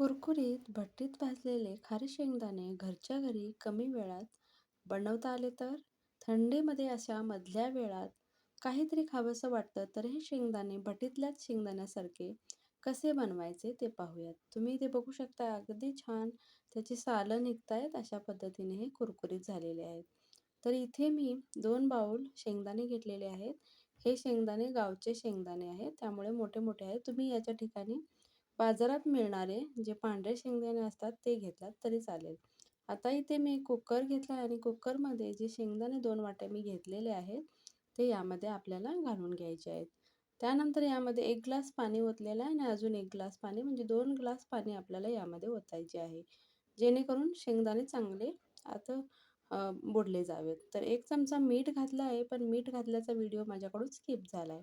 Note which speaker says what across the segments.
Speaker 1: कुरकुरीत भट्टीत भाजलेले खारे शेंगदाणे घरच्या घरी कमी वेळात बनवता आले तर? थंडीमध्ये अशा मधल्या वेळात काहीतरी खावंसं वाटतं तर हे शेंगदाणे भट्टीतल्याच शेंगदाण्यासारखे कसे बनवायचे ते पाहूयात. तुम्ही ते बघू शकता अगदी छान त्याची सालं निघतायत अशा पद्धतीने हे कुरकुरीत झालेले आहेत. तर इथे मी दोन बाऊल शेंगदाणे घेतलेले आहेत. हे शेंगदाणे गावचे शेंगदाणे आहेत त्यामुळे मोठे मोठे आहेत. तुम्ही याच्या ठिकाणी बाजारात मिळणारे जे पांढरे शेंगदाणे असतात ते घेतलात तरी चालेल. आता इथे मी कुकर घेतला आणि कुकरमध्ये जे शेंगदाणे दोन वाटे मी घेतलेले आहेत ते यामध्ये आपल्याला घालून घ्यायचे आहेत. त्यानंतर यामध्ये एक ग्लास पाणी ओतलेलं आहे आणि अजून एक ग्लास पाणी म्हणजे दोन ग्लास पाणी आपल्याला यामध्ये ओतायचे आहे. जेणेकरून शेंगदाणे चांगले आता बुडले जावेत. तर एक चमचा मीठ घातला आहे पण मीठ घातल्याचा व्हिडिओ माझ्याकडून स्किप झाला आहे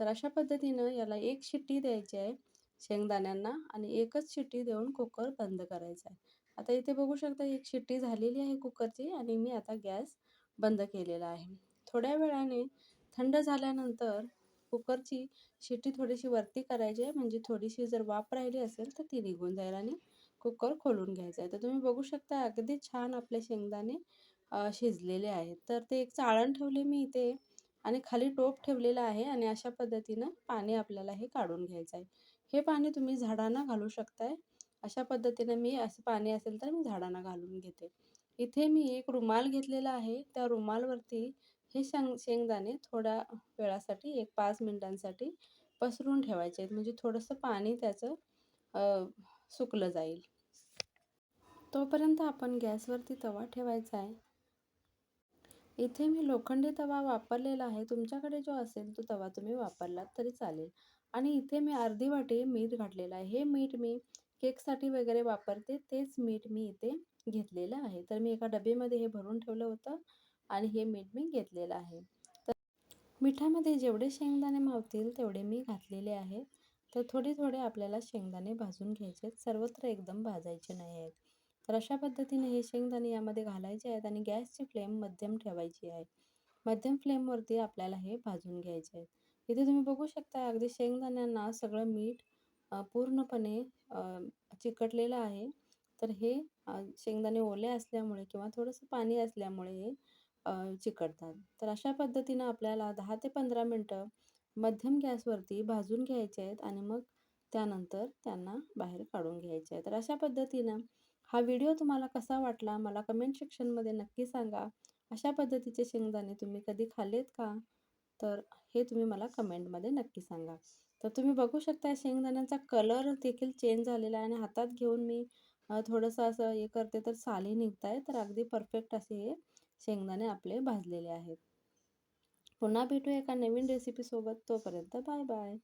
Speaker 1: तर अशा पद्धतीनं याला एक शिट्टी द्यायची आहे. शेंगदाण्यांना आणि एकच शिट्टी देऊन कुकर बंद करायचा आहे. आता इथे बघू शकता एक शिट्टी झालेली आहे कुकरची आणि मी आता गॅस बंद केलेला आहे. थोड्या वेळाने थंड झाल्यानंतर कुकरची शिट्टी थोडीशी वरती करायची आहे. म्हणजे थोडीशी जर वाफ राहिली असेल तर ती निघून जाईल आणि कुकर खोलून घ्यायचं आहे. तर तुम्ही बघू शकता अगदी छान आपले शेंगदाणे शिजलेले आहेत. तर ते एक चाळण ठेवले मी इथे आणि खाली टोप ठेवलेला आहे आणि अशा पद्धतीनं पाणी आपल्याला हे काढून घ्यायचं आहे. हे पाणी तुम्ही झाडांना घालू शकताय. अशा पद्धतीने मी असं पाणी असेल तर मी झाडांना घालून घेते. इथे मी एक रुमाल घेतलेला आहे. त्या रुमालवरती हे शेंग शेंगदाणे थोड्या वेळासाठी एक पाच मिनटांसाठी पसरून ठेवायचे आहेत. म्हणजे थोडंसं पाणी त्याचं सुकलं जाईल. तोपर्यंत आपण गॅसवरती तवा ठेवायचा आहे. इथे मी लोखंडी तवा वापरलेला आहे. तुमच्याकडे जो असेल तो तवा तुम्ही वापरलात तरी चालेल. आणि इथे मी अर्धी वाटी मीठ घातलेलं आहे. हे मीठ मी केकसाठी वगैरे वापरते. तेच मीठ मी इथे घेतलेलं आहे. तर मी एका डबेमध्ये हे भरून ठेवलं होतं आणि हे मीठ मी घेतलेलं आहे. तर मिठामध्ये जेवढे शेंगदाणे मावतील तेवढे मी घातलेले आहेत. तर थोडे थोडे आपल्याला शेंगदाणे भाजून घ्यायचे आहेत. सर्वत्र एकदम भाजायचे नाही आहेत. तर अशा पद्धतीने हे शेंगदाणे यामध्ये घालायचे आहेत आणि गॅसची फ्लेम मध्यम ठेवायची आहे. मध्यम फ्लेमवरती आपल्याला हे भाजून घ्यायचे आहेत. इथे तुम्ही बघू शकता अगदी शेंगदाण्यांना सगळं मीठ पूर्णपणे चिकटलेलं आहे. तर हे शेंगदाणे ओले असल्यामुळे किंवा थोडंसं पाणी असल्यामुळे हे चिकटतात. तर अशा पद्धतीनं आपल्याला दहा ते पंधरा मिनटं मध्यम गॅसवरती भाजून घ्यायचे आहेत आणि मग त्यानंतर त्यांना बाहेर काढून घ्यायचे आहे तर अशा पद्धतीनं हा व्हिडिओ तुम्हाला कसा वाटला? मला कमेंट सेक्शनमध्ये नक्की सांगा. अशा पद्धतीचे शेंगदाणे तुम्ही कधी खाल्लेत का? तर हे तुम्ही मला कमेंटमध्ये नक्की सांगा. तर तुम्ही बघू शकता शेंगदाण्यांचा कलर देखील चेंज झालेला आहे आणि हातात घेऊन मी थोडंसं असं हे करते तर साली निघत आहे. तर अगदी परफेक्ट असे हे शेंगदाणे आपले भाजलेले आहेत. पुन्हा भेटू एका नवीन रेसिपीसोबत तोपर्यंत बाय बाय